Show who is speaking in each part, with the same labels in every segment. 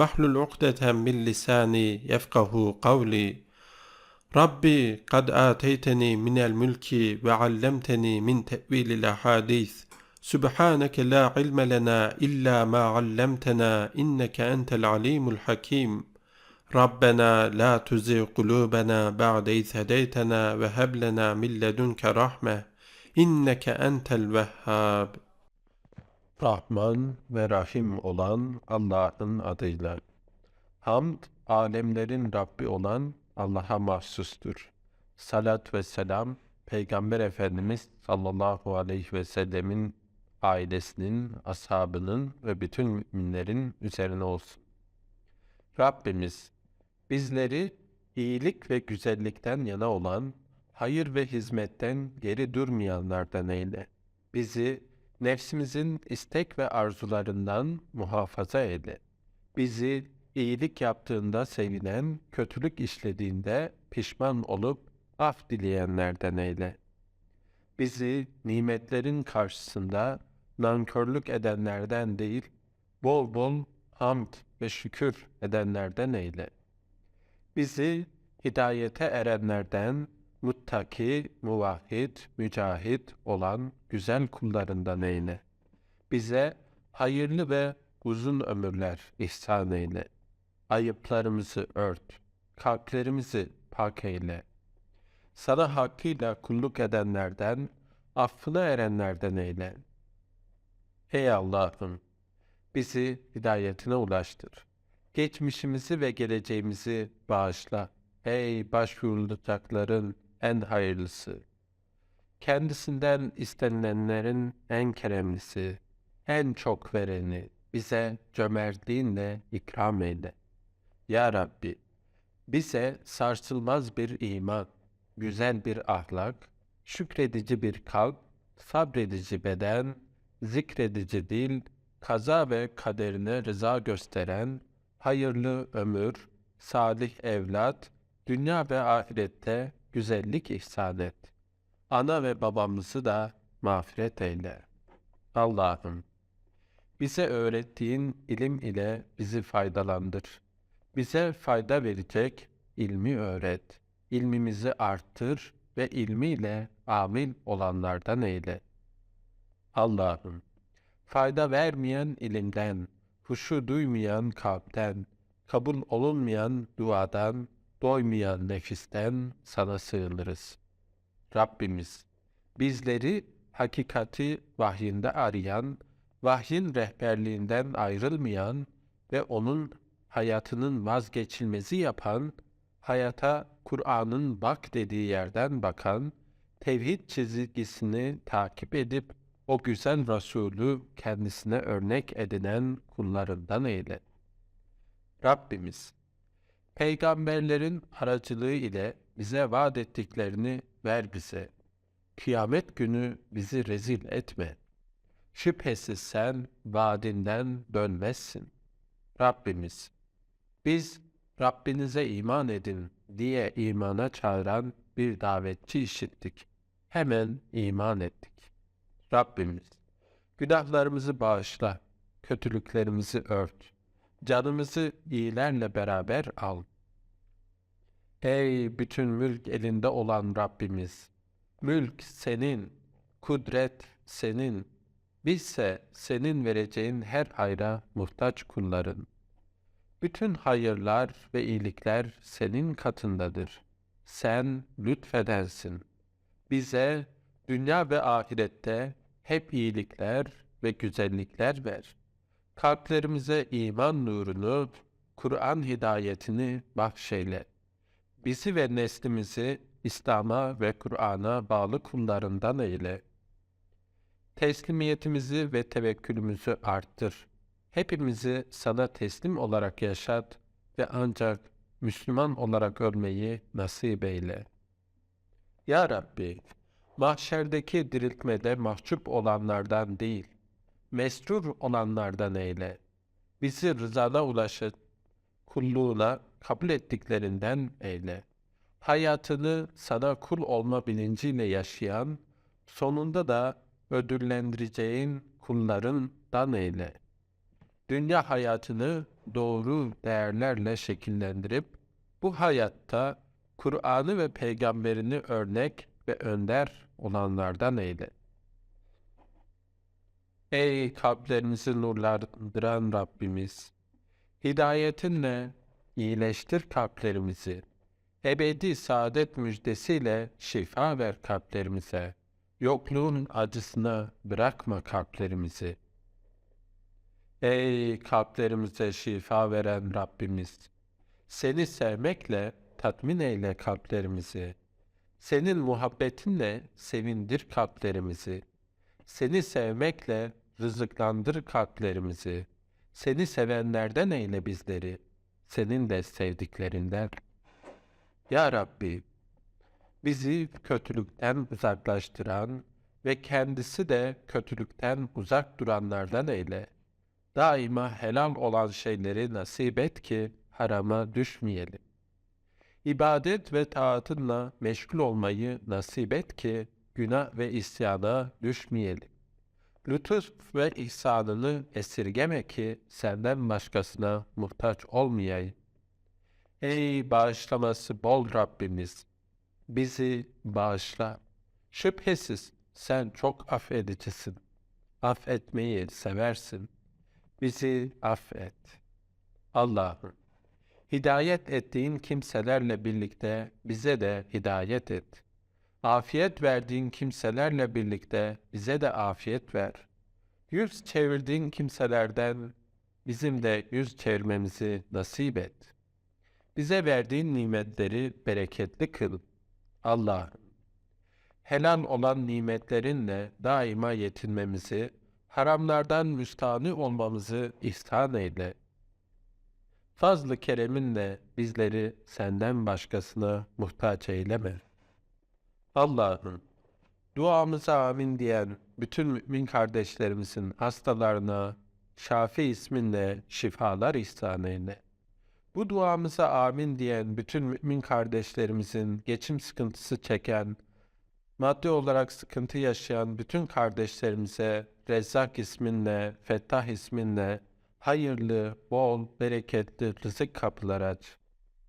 Speaker 1: واحلل عقدة من لساني يفقه قولي. ربي قد آتيتني من الملك وعلمتني من تأويل الأحاديث. سبحانك لا علم لنا إلا ما علمتنا إنك أنت العليم الحكيم. ربنا لا تزغ قلوبنا بعد إذ هديتنا وهب لنا من لدنك رحمة إنك أنت الوهاب. Rahman ve Rahim olan Allah'ın adıyla. Hamd, alemlerin Rabbi olan Allah'a mahsustur. Salat ve selam, Peygamber Efendimiz sallallahu aleyhi ve sellemin ailesinin, ashabının ve bütün müminlerin üzerine olsun. Rabbimiz, bizleri iyilik ve güzellikten yana olan, hayır ve hizmetten geri durmayanlardan eyle. Bizi nefsimizin istek ve arzularından muhafaza eyle. Bizi iyilik yaptığında sevinen, kötülük işlediğinde pişman olup af dileyenlerden eyle. Bizi nimetlerin karşısında nankörlük edenlerden değil, bol bol hamd ve şükür edenlerden eyle. Bizi hidayete erenlerden, muttaki, muvahhid, mücahit olan güzel kullarından eyle. Bize hayırlı ve uzun ömürler ihsan eyle. Ayıplarımızı ört, kalplerimizi pak eyle. Sana hakkıyla kulluk edenlerden, affına erenlerden eyle. Ey Allah'ım! Bizi hidayetine ulaştır. Geçmişimizi ve geleceğimizi bağışla. Ey başvurulacakların en hayırlısı! Kendisinden istenilenlerin en keremlisi, en çok vereni bize cömertliğinle ikram eyle. Ya Rabbi, bize sarsılmaz bir iman, güzel bir ahlak, şükredici bir kalp, sabredici beden, zikredici dil, kaza ve kaderine rıza gösteren, hayırlı ömür, salih evlat, dünya ve ahirette güzellik ihsan et. Ana ve babamızı da mağfiret eyle. Allah'ım, bize öğrettiğin ilim ile bizi faydalandır. Bize fayda verecek ilmi öğret. İlmimizi arttır ve ilmiyle amil olanlardan eyle. Allah'ım, fayda vermeyen ilimden, huşu duymayan kalpten, kabul olunmayan duadan, doymayan nefisten sana sığınırız. Rabbimiz, bizleri hakikati vahyinde arayan, vahyin rehberliğinden ayrılmayan ve onun hayatının vazgeçilmezi yapan, hayata Kur'an'ın bak dediği yerden bakan, tevhid çizgisini takip edip o güzel Resulü kendisine örnek edinen kullarından eyle. Rabbimiz, peygamberlerin aracılığı ile bize vaat ettiklerini ver bize. Kıyamet günü bizi rezil etme. Şüphesiz sen vaadinden dönmezsin. Rabbimiz, biz Rabbinize iman edin diye imana çağıran bir davetçi işittik. Hemen iman ettik. Rabbimiz, günahlarımızı bağışla, kötülüklerimizi ört, canımızı iyilerle beraber al. Ey bütün mülk elinde olan Rabbimiz! Mülk senin, kudret senin, bizse senin vereceğin her hayra muhtaç kulların. Bütün hayırlar ve iyilikler senin katındadır. Sen lütfedensin. Bize dünya ve ahirette hep iyilikler ve güzellikler ver. Kalplerimize iman nurunu, Kur'an hidayetini bahşeyle. Bizi ve neslimizi İslam'a ve Kur'an'a bağlı kullarından eyle. Teslimiyetimizi ve tevekkülümüzü arttır. Hepimizi sana teslim olarak yaşat ve ancak Müslüman olarak ölmeyi nasip eyle. Ya Rabbi, mahşerdeki diriltmede mahcup olanlardan değil, mesrur olanlardan eyle. Bizi rızana ulaşıp, kulluğuna kabul ettiklerinden eyle. Hayatını sana kul olma bilinciyle yaşayan, sonunda da ödüllendireceğin kullarından eyle. Dünya hayatını doğru değerlerle şekillendirip, bu hayatta Kur'an'ı ve peygamberini örnek ve önder olanlardan eyle. Ey kalplerimizi nurlandıran Rabbimiz! Hidayetinle iyileştir kalplerimizi. Ebedi saadet müjdesiyle şifa ver kalplerimize. Yokluğun acısına bırakma kalplerimizi. Ey kalplerimize şifa veren Rabbimiz! Seni sevmekle tatmin eyle kalplerimizi. Senin muhabbetinle sevindir kalplerimizi. Seni sevmekle rızıklandır kalplerimizi. Seni sevenlerden eyle bizleri. Senin de sevdiklerinden. Ya Rabbi, bizi kötülükten uzaklaştıran ve kendisi de kötülükten uzak duranlardan eyle. Daima helal olan şeyleri nasip et ki harama düşmeyelim. İbadet ve taatınla meşgul olmayı nasip et ki günah ve isyana düşmeyelim. Lütuf ve ihsanını esirgeme ki senden başkasına muhtaç olmayayım. Ey bağışlaması bol Rabbimiz! Bizi bağışla. Şüphesiz sen çok affedicisin. Affetmeyi seversin. Bizi affet. Allah'ım, hidayet ettiğin kimselerle birlikte bize de hidayet et. Afiyet verdiğin kimselerle birlikte bize de afiyet ver. Yüz çevirdiğin kimselerden bizim de yüz çevirmemizi nasip et. Bize verdiğin nimetleri bereketli kıl. Allah'ım, helal olan nimetlerinle daima yetinmemizi, haramlardan müstahni olmamızı ihsan eyle. Fazlı kereminle bizleri senden başkasına muhtaç eyleme. Allah'ım, duamıza amin diyen bütün mümin kardeşlerimizin hastalarına Şafi isminle şifalar ihsan eyle. Bu duamıza amin diyen bütün mümin kardeşlerimizin geçim sıkıntısı çeken, maddi olarak sıkıntı yaşayan bütün kardeşlerimize Rezzak isminle, Fettah isminle hayırlı, bol, bereketli rızık kapıları aç.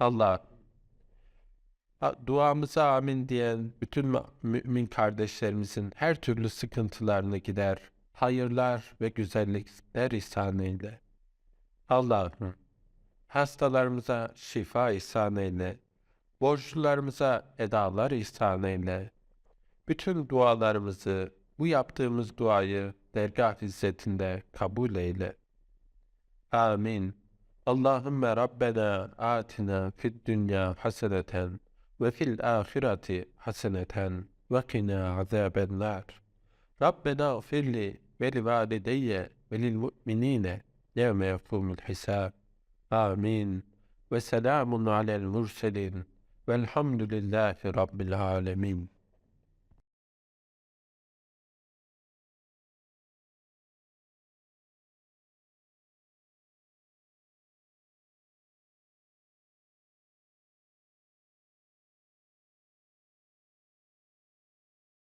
Speaker 1: Allah, duamıza amin diyen bütün mümin kardeşlerimizin her türlü sıkıntılarını gider, hayırlar ve güzellikler ihsan eyle. Allah'ım, hastalarımıza şifa ihsan eyle, borçlularımıza edalar ihsan eyle. Bütün dualarımızı, bu yaptığımız duayı dergah izzetinde kabul eyle. Amin. Allahümme Rabbena atina fid dünya haseneten وفي الآخرة حسنة وقنا عذاب النار. ربنا اغفر لي ولوالدي وللمؤمنين يوم يقوم الحساب. آمين. وسلام على المرسلين. والحمد لله رب العالمين.